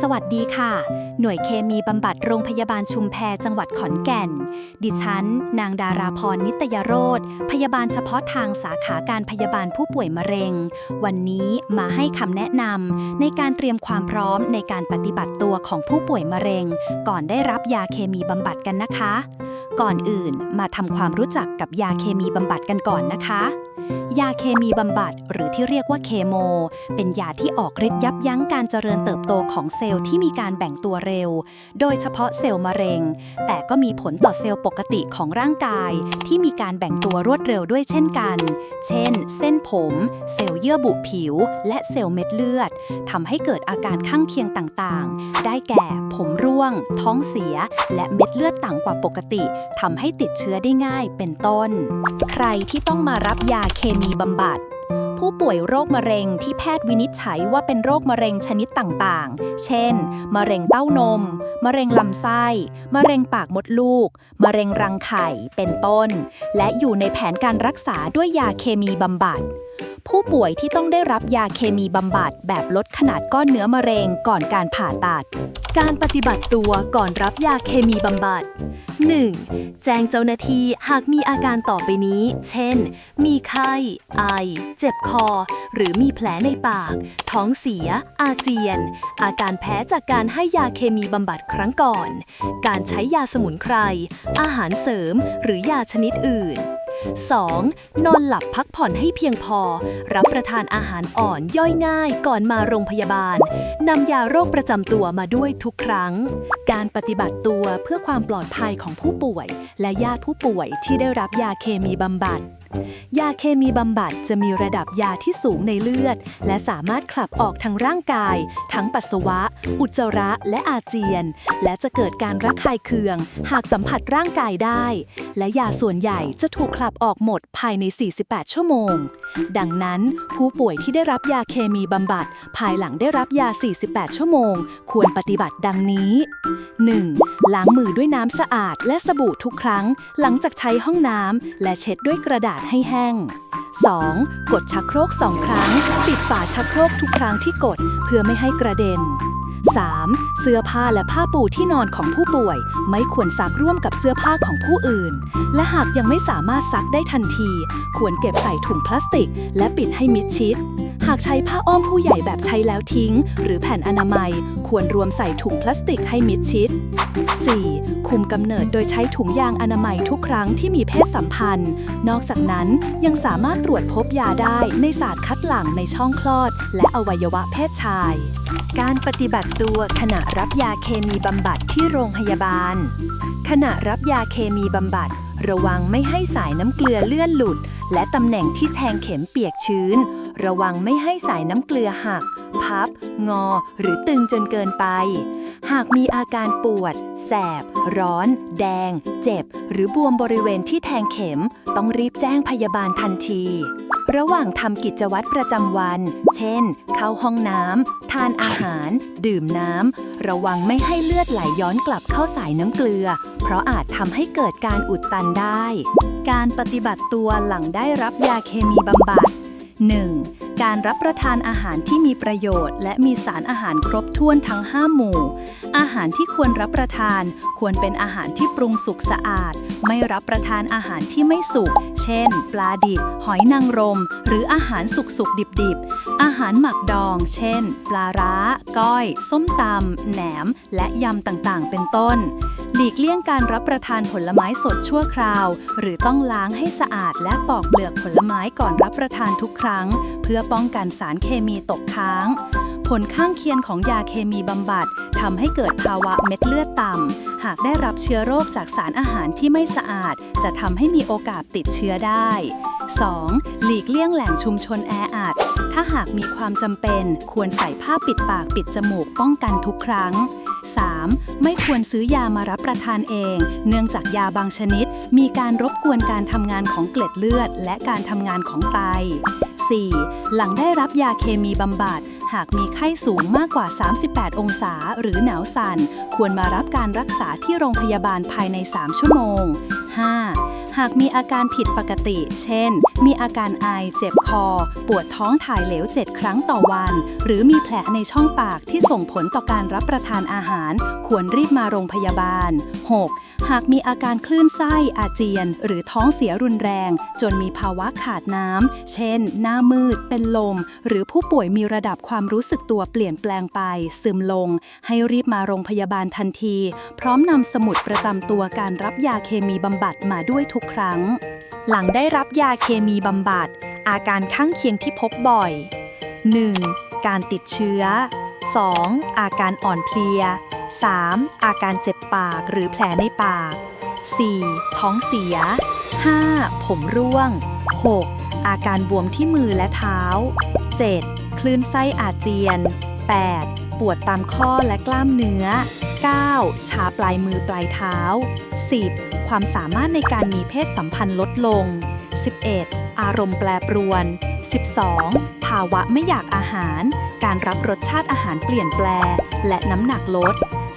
สวัสดีค่ะ หน่วยเคมีบำบัดโรงพยาบาลชุมแพจังหวัดขอนแก่น ดิฉัน นางดาราพรนิตยโรธพยาบาลเฉพาะทางสาขาการพยาบาลผู้ป่วยมะเร็ง วันนี้มาให้คำแนะนำในการเตรียมความพร้อมในการปฏิบัติตัวของผู้ป่วยมะเร็ง ก่อนได้รับยาเคมีบำบัดกันนะคะ ก่อนอื่นมาทำความรู้จักกับยาเคมีบำบัดกันก่อนนะคะยาเคมีบำบัดหรือที่เรียกว่าเคโม เป็นยาที่ออกฤทธิ์ยับยั้งการเจริญเติบโตของเซลล์ที่มีการแบ่งตัวเร็ว โดยเฉพาะเซลล์มะเร็ง แต่ก็มีผลต่อเซลล์ปกติของร่างกาย ที่มีการแบ่งตัวรวดเร็วด้วยเช่นกัน เช่น เส้นผม เซลล์เยื่อบุผิว และเซลล์เม็ดเลือดทำให้เกิดอาการข้างเคียงต่างๆ ได้แก่ผมร่วง ท้องเสีย และเม็ดเลือดต่ำกว่าปกติทำให้ติดเชื้อได้ง่ายเป็นต้น ใครที่ต้องมารับยาเคมีบำบัด ผู้ป่วยโรคมะเร็งที่แพทย์วินิจฉัยว่าเป็นโรคมะเร็งชนิดต่างๆ เช่น มะเร็งเต้านม มะเร็งลำไส้ มะเร็งปากมดลูก มะเร็งรังไข่ เป็นต้น และอยู่ในแผนการรักษาด้วยยาเคมีบำบัด ผู้ป่วยที่ต้องได้รับยาเคมีบำบัดแบบลดขนาดก้อนเนื้อมะเร็งก่อนการผ่าตัด การปฏิบัติตัวก่อนรับยาเคมีบำบัด 1. แจ้งเจ้าหน้าที่หากมีอาการต่อไปนี้ เช่น มีไข้ ไอ เจ็บคอ หรือมีแผลในปาก ท้องเสีย อาเจียน อาการแพ้จากการให้ยาเคมีบำบัดครั้งก่อน การใช้ยาสมุนไพร อาหารเสริม หรือยาชนิดอื่น 2. นอนหลับพักผ่อนให้เพียงพอ รับประทานอาหารอ่อนย่อยง่ายก่อนมาโรงพยาบาลนำยาโรคประจำตัวมาด้วยทุกครั้ง การปฏิบัติตัวเพื่อความปลอดภัยของผู้ป่วย และญาติผู้ป่วยที่ได้รับยาเคมีบำบัด ยาเคมีบำบัดจะมีระดับยาที่สูงในเลือด และสามารถขับออกทางร่างกาย ทั้งปัสสาวะ อุจจาระ และอาเจียน และจะเกิดการระคายเคือง หากสัมผัสร่างกายได้ และยาส่วนใหญ่จะถูกขับออกหมดภายใน 48 ชั่วโมง ดังนั้น ผู้ป่วยที่ได้รับยาเคมีบำบัด ภายหลังได้รับยา 48 ชั่วโมง ควรปฏิบัติดังนี้ 1. ล้างมือด้วยน้ำสะอาดและสบู่ทุกครั้ง หลังจากใช้ห้องน้ำและเช็ดด้วยกระดาษให้แห้ง 2. กดชักโครกสองครั้ง ปิดฝาชักโครกทุกครั้งที่กดเพื่อไม่ให้กระเด็น 3. เสื้อผ้าและผ้าปูที่นอนของผู้ป่วย ไม่ควรซักร่วมกับเสื้อผ้าของผู้อื่น และหากยังไม่สามารถซักได้ทันที ควรเก็บใส่ถุงพลาสติก และปิดให้มิดชิดากใช้ผ้าอ้อมผู้ใหญ่แบบใช้แล้วทิ้ง หรือแผ่นอนามัยควรรวมใส่ถุงพลาสติกให้มิดชิด 4. คุมกำเนิดโดยใช้ถุงยางอนามัยทุกครั้งที่มีเพศสัมพันธ์ นอกจากนั้นยังสามารถตรวจพบยาได้ในศาสตร์คัดหลั่งในช่องคลอด และอวัยวะเพศชาย การปฏิบัติตัวขณะรับยาเคมีบำบัดที่โรงพยาบาล ขณะรับยาเคมีบำบัด ระวังไม่ให้สายน้ำเกลือเลื่อนหลุด และตำแหน่งที่แทงเข็มเปียกชื้น ระวังไม่ให้สายน้ำเกลือหัก พับ งอ หรือตึงจนเกินไป หากมีอาการปวด แสบ ร้อน แดง เจ็บ หรือบวมบริเวณที่แทงเข็ม ต้องรีบแจ้งพยาบาลทันที ระหว่างทำกิจวัตรประจำวัน เช่น เข้าห้องน้ำ ทานอาหาร ดื่มน้ำ ระวังไม่ให้เลือดไหลย้อนกลับเข้าสายน้ำเกลือ เพราะอาจทำให้เกิดการอุดตันได้ การปฏิบัติตัวหลังได้รับยาเคมีบำบัด 1. การรับประทานอาหารที่มีประโยชน์ และมีสารอาหารครบถ้วนทั้ง 5 หมู่ อาหารที่ควรรับประทาน ควรเป็นอาหารที่ปรุงสุกสะอาด ไม่รับประทานอาหารที่ไม่สุก เช่น ปลาดิบ หอยนางรม หรืออาหารสุกสุกดิบดิบอาหารหมักดอง เช่น ปลาร้า ก้อย ส้มตำแหนม และยำต่างๆ เป็นต้น หลีกเลี่ยงการรับประทานผลไม้สดชั่วคราว หรือต้องล้างให้สะอาดและปอกเปลือกผลไม้ก่อนรับประทานทุกครั้ง เพื่อป้องกันสารเคมีตกค้าง ผลข้างเคียงของยาเคมีบำบัดทำให้เกิดภาวะเม็ดเลือดต่ำ หากได้รับเชื้อโรคจากสารอาหารที่ไม่สะอาด จะทำให้มีโอกาสติดเชื้อได้ 2. หลีกเลี่ยงแหล่งชุมชนแออัด ถ้าหากมีความจำเป็น ควรใส่ผ้าปิดปากปิดจมูกป้องกันทุกครั้ง 3. ไม่ควรซื้อยามารับประทานเอง เนื่องจากยาบางชนิด มีการรบกวนการทำงานของเกล็ดเลือด และการทำงานของไต 4. หลังได้รับยาเคมีบำบัด หากมีไข้สูงมากกว่า 38 องศา หรือหนาวสั่น ควรมารับการรักษาที่โรงพยาบาลภายใน 3 ชั่วโมง 5. หากมีอาการผิดปกติ เช่น มีอาการไอเจ็บคอ ปวดท้องถ่ายเหลว 7 ครั้งต่อวัน หรือมีแผลในช่องปากที่ส่งผลต่อการรับประทานอาหาร ควรรีบมาโรงพยาบาล 6. หากมีอาการคลื่นไส้อาเจียน หรือท้องเสียรุนแรง จนมีภาวะขาดน้ำ เช่น หน้ามืด เป็นลม หรือผู้ป่วยมีระดับความรู้สึกตัวเปลี่ยนแปลงไป ซึมลง ให้รีบมาโรงพยาบาลทันที พร้อมนำสมุดประจำตัวการรับยาเคมีบำบัดมาด้วยทุกครั้ง หลังได้รับยาเคมีบำบัด อาการข้างเคียงที่พบบ่อย 1. การติดเชื้อ 2. อาการอ่อนเพลีย 3. อาการเจ็บปากหรือแผลในปาก 4. ท้องเสีย 5. ผมร่วง 6. อาการบวมที่มือและเท้า 7. คลื่นไส้อาเจียน 8. ปวดตามข้อและกล้ามเนื้อ 9. ชาปลายมือปลายเท้า 10. ความสามารถในการมีเพศสัมพันธ์ลดลง 11. อารมณ์แปรปรวน 12. ภาวะไม่อยากอาหาร การรับรสชาติอาหารเปลี่ยนแปลงและน้ำหนักลด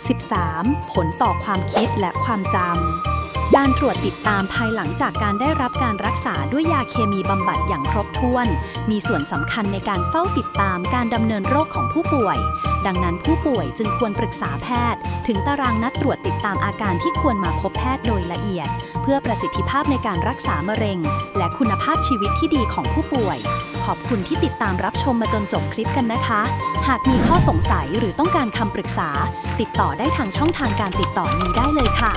13. ผลต่อความคิดและความจำ การตรวจติดตามภายหลังจากการได้รับการรักษาด้วยยาเคมีบำบัดอย่างครบถ้วน มีส่วนสำคัญในการเฝ้าติดตามการดำเนินโรคของผู้ป่วย ดังนั้นผู้ป่วยจึงควรปรึกษาแพทย์ ถึงตารางนัดตรวจติดตามอาการที่ควรมาพบแพทย์โดยละเอียด เพื่อประสิทธิภาพในการรักษามะเร็ง และคุณภาพชีวิตที่ดีของผู้ป่วย ขอบคุณที่ติดตามรับชมมาจนจบคลิปกันนะคะ หากมีข้อสงสัยหรือต้องการคำปรึกษา ติดต่อได้ทางช่องทางการติดต่อนี้ได้เลยค่ะ